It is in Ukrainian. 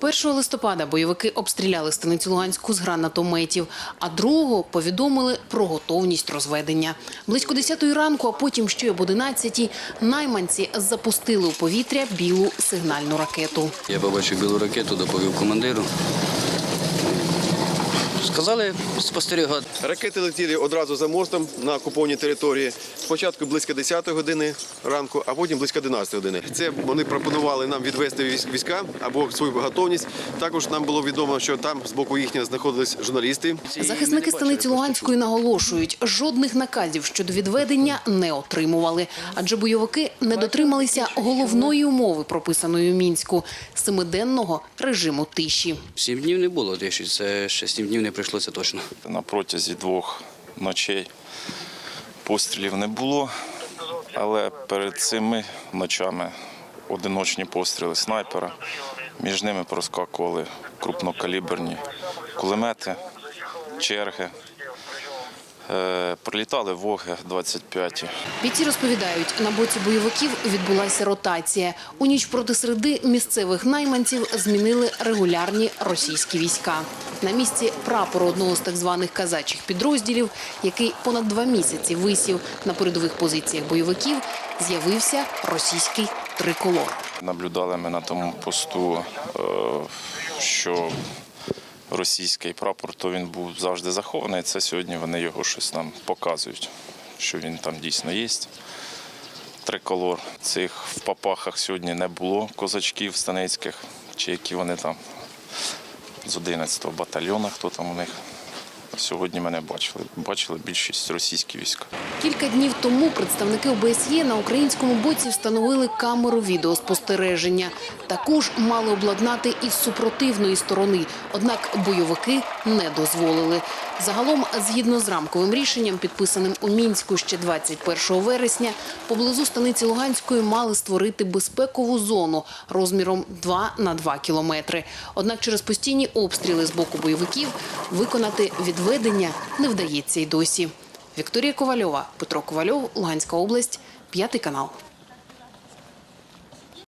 1 листопада бойовики обстріляли станицю Луганську з гранатометів, а 2 повідомили про готовність розведення. Близько 10 ранку, а потім ще об 11 найманці запустили у повітря білу сигнальну ракету. Я побачив білу ракету, доповів командиру. Сказали спостерігати. Ракети летіли одразу за мостом на окупованій території. Спочатку близько 10 години ранку, а потім близько 11 години. Це вони пропонували нам відвести військ- війська або свою готовність. Також нам було відомо, що там з боку їхнього знаходились журналісти. Захисники станиці Луганської наголошують, жодних наказів щодо відведення не отримували, адже бойовики не дотрималися головної умови, прописаної у мінську семиденного режиму тиші. Сім днів не було тиші, це ще сім днів не прийшло, це точно. На протязі двох ночей пострілів не було, але перед цими ночами одиночні постріли снайпера. Між ними проскакували крупнокаліберні кулемети, черги. Е, Прилітали воги 25 Бійці розповідають, на боці бойовиків відбулася ротація. У ніч проти середи місцевих найманців змінили регулярні російські війська. На місці прапору одного з так званих казачих підрозділів, який понад два місяці висів на передових позиціях бойовиків, з'явився російський триколор. Наблюдали ми на тому посту, е, що російський прапор, то він був завжди захований. Це сьогодні вони його щось нам показують, що він там дійсно є. Триколор. Цих в папахах сьогодні не було козачків станицьких, чи які вони там з 11-го батальйону, хто там у них. Сьогодні мене бачили. Бачили більшість російські війська. Кілька днів тому представники ОБСЄ на українському боці встановили камеру відеоспостереження. Таку ж мали обладнати і з супротивної сторони, однак бойовики не дозволили. Загалом, згідно з рамковим рішенням, підписаним у Мінську ще 21 вересня, поблизу станиці Луганської мали створити безпекову зону розміром 2 на 2 кілометри. Однак через постійні обстріли з боку бойовиків виконати відведення не вдається й досі. Вікторія Ковальова, Петро Ковальов, Луганська область, п'ятий канал.